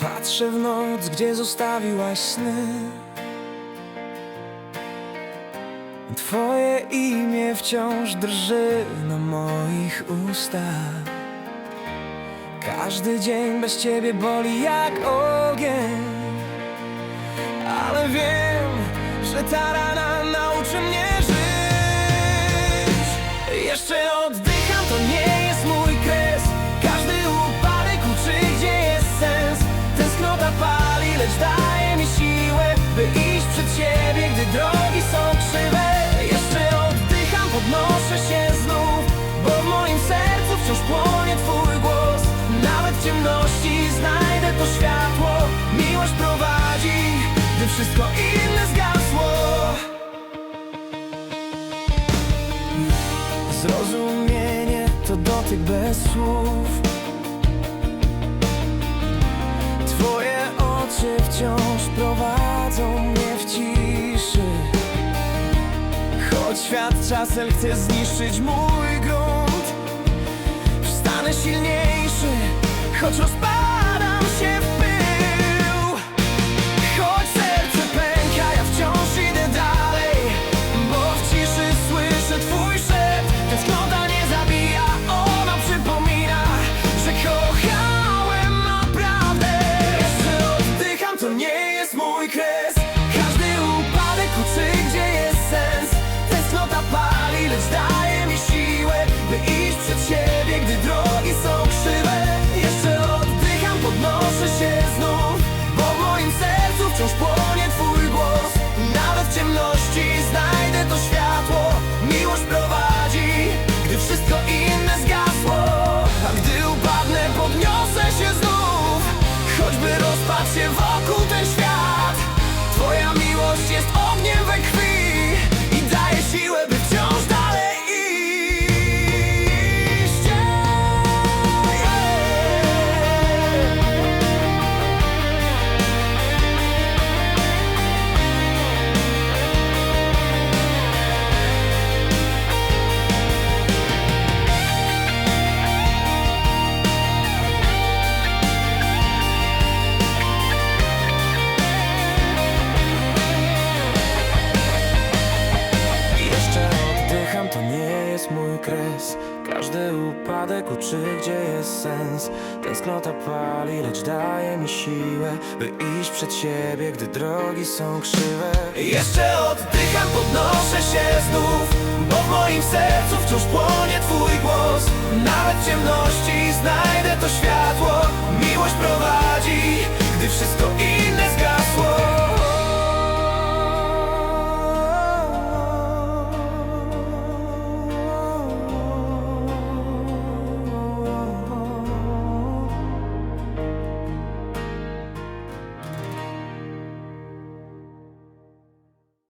Patrzę w noc, gdzie zostawiłaś sny. Twoje imię wciąż drży na moich ustach. Każdy dzień bez ciebie boli jak ogień. Ale wiem, że ta rana lecz daje mi siłę By iść przed siebie, gdy drogi są krzywe. Jeszcze oddycham, podnoszę się znów Bo w moim sercu wciąż płonie twój głos. Nawet w ciemności znajdę to światło Miłość prowadzi, gdy wszystko inne zgasło. Zrozumienie to dotyk bez słów. Twoje oczy wciąż prowadzą mnie w ciszy. Choć świat czasem chce zniszczyć mój grunt Wstanę silniejszy, choć rozpadam oddycham, to nie jest mój kres. Każdy upadek uczy, gdzie jest sens. Tęsknota pali, lecz daje mi siłę By iść przed siebie, gdy drogi są krzywe. Jeszcze oddycham, podnoszę się znów Bo w moim sercu wciąż płonie twój głos. Nawet ciemności